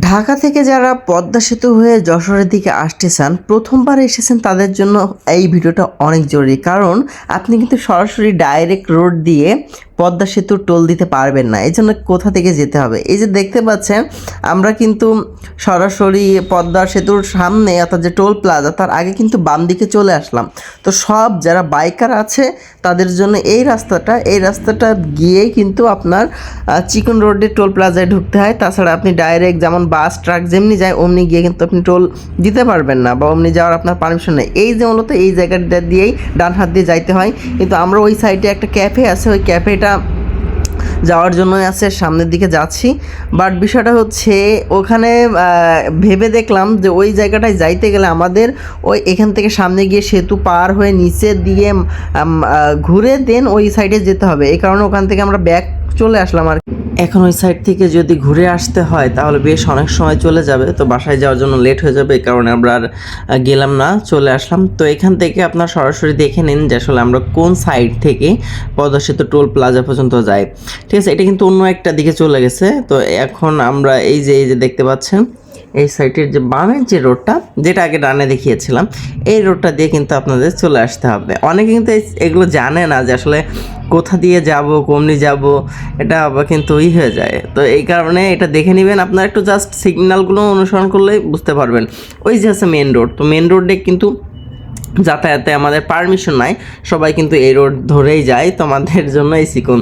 ঢাকা থেকে যারা পদ্মা সেতু হয়ে যশোরের দিকে আসতে চান প্রথমবার এসেছেন তাদের জন্য এই ভিডিওটা অনেক জরুরি। কারণ আপনি কিন্তু সরাসরি ডাইরেক্ট রোড দিয়ে পদ্মা সেতুর টোল দিতে পারবেন না। এই জন্য কোথা থেকে যেতে হবে? এই যে দেখতে পাচ্ছেন, আমরা কিন্তু সরাসরি পদ্মা সেতুর সামনে অর্থাৎ যে টোল প্লাজা, তার আগে কিন্তু বাম দিকে চলে আসলাম। তো সব যারা বাইকার আছে, তাদের জন্য এই রাস্তাটা এই রাস্তাটা গিয়েই কিন্তু আপনার চিকন রোডে টোল প্লাজায় ঢুকতে হয়। তাছাড়া আপনি ডাইরেক্ট যেমন বাস, ট্রাক যেমনি যায়, অমনি গিয়ে কিন্তু আপনি টোল দিতে পারবেন না বা অমনি যাওয়ার আপনার পারমিশন নেই। এই যে মূলত এই জায়গাটা দিয়েই ডান হাত দিয়ে যাইতে হয়। কিন্তু আমরা ওই সাইডে একটা ক্যাফে আছে, ওই ক্যাফেটা যাওয়ার জন্যই আছে, সামনের দিকে যাচ্ছি বাট বিষয়টা হচ্ছে, ওখানে ভেবে দেখলাম যে ওই জায়গাটায় যাইতে গেলে আমাদের ওই এখান থেকে সামনে গিয়ে সেতু পার হয়ে নিচে দিয়ে ঘুরে দেন ওই সাইডে যেতে হবে এই কারণে ওখান থেকে আমরা ব্যাক চলে আসলাম আর কি। এখন ওই সাইড থেকে যদি ঘুরে আসতে হয়, তাহলে বেশ অনেক সময় চলে যাবে। তো বাসায় যাওয়ার জন্য লেট হয়ে যাবে, এই কারণে আমরা আর গেলাম না, চলে আসলাম। তো এখান থেকে আপনার সরাসরি দেখে নিন যে আসলে আমরা কোন সাইড থেকে পদ্মা সেতু টোল প্লাজা পর্যন্ত যাই। ঠিক আছে, এটা কিন্তু অন্য একটা দিকে চলে গেছে। তো এখন আমরা এই যে এই যে দেখতে পাচ্ছেন, এই সাইডের যে বামের যে রোডটা যেটা আগে ডানে দেখিয়েছিলাম, এই রোডটা দিয়ে কিন্তু আপনাদের চলে আসতে হবে। অনেকে কিন্তু এগুলো জানে না যে আসলে কোথা দিয়ে যাব, কমনি যাব, এটা কিন্তু ই হয়ে যায়। তো এই কারণে এটা দেখে নেবেন। আপনারা একটু জাস্ট সিগন্যালগুলো অনুসরণ করলে বুঝতে পারবেন। ওই যে আছে মেন রোড তো মেন রোডে কিন্তু যাতায়াতে আমাদের পারমিশন নাই। সবাই কিন্তু এই রোড ধরেই যায়। তোমাদের জন্য এই সিকুন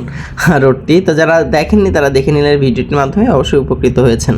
রোডটি তো যারা দেখেননি, তারা দেখে নিলে ভিডিওটির মাধ্যমে অবশ্যই উপকৃত হয়েছেন।